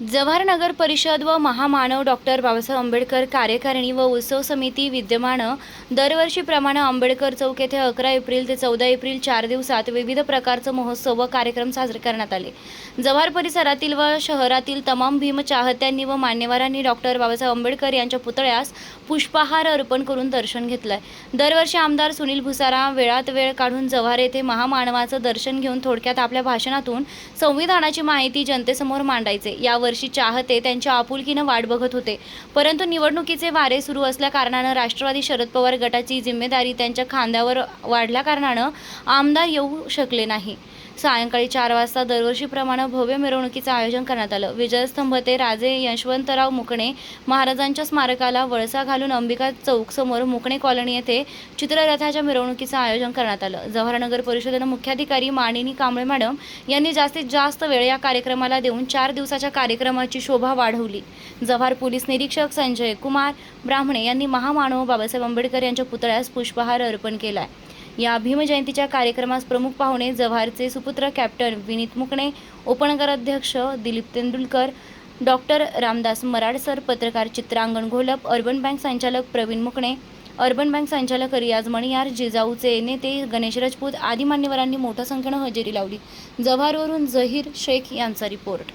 जव्हार नगर परिषद व महामानव डॉक्टर बाबासाहेब आंबेडकर कार्यकारिणी व उत्सव समिती विद्यमान दरवर्षीप्रमाणे आंबेडकर चौक येथे अकरा एप्रिल ते चौदा एप्रिल चार दिवसात विविध प्रकारचं महोत्सव व कार्यक्रम साजरे करण्यात आले. जव्हार परिसरातील व शहरातील तमाम भीम चाहत्यांनी व मान्यवरांनी डॉक्टर बाबासाहेब आंबेडकर यांच्या पुतळ्यास पुष्पहार अर्पण करून दर्शन घेतलंय. दरवर्षी आमदार सुनील भुसारा वेळात वेळ काढून जव्हार येथे महामानवाचं दर्शन घेऊन थोडक्यात आपल्या भाषणातून संविधानाची माहिती जनतेसमोर मांडायचे. यावर वर्षी चाहते त्यांच्या आपुलकीनं वाट बघत होते. परंतु निवडणुकीचे वारे सुरू असल्या कारणानं राष्ट्रवादी शरद पवार गटाची जिम्मेदारी त्यांच्या खांद्यावर वाढल्या कारणानं आमदार येऊ शकले नाही. सायंकाळी चार वाजता दरवर्षीप्रमाणे भव्य मिरवणुकीचं आयोजन करण्यात आलं. विजयस्तंभ ते राजे यशवंतराव मुकणे महाराजांच्या स्मारकाला वळसा घालून अंबिका चौकसमोर मुकणे कॉलनी येथे चित्ररथाच्या मिरवणुकीचं आयोजन करण्यात आलं. जवाहरनगर परिषदेनं मुख्याधिकारी मानिनी कांबळे मॅडम यांनी जास्तीत जास्त वेळ या कार्यक्रमाला देऊन चार दिवसाच्या कार्यक्रमाची शोभा वाढवली. जव्हार पोलीस निरीक्षक संजय कुमार ब्राह्मणे यांनी महामानव बाबासाहेब आंबेडकर यांच्या पुतळ्यास पुष्पहार अर्पण केलाय. या भीमजयंतीच्या कार्यक्रमास प्रमुख पाहुणे जव्हारचे सुपुत्र कॅप्टन विनीत मुकणे उपनगर अध्यक्ष दिलीप तेंडुलकर डॉक्टर रामदास मराडसर पत्रकार चित्रांगण घोलप अर्बन बँक संचालक प्रवीण मुकणे अर्बन बँक संचालक रियाज मणियार जिजाऊचे नेते गणेश राजपूत आदी मान्यवरांनी मोठ्या संख्येनं हजेरी लावली. जव्हारवरून जहीर शेख यांचा रिपोर्ट.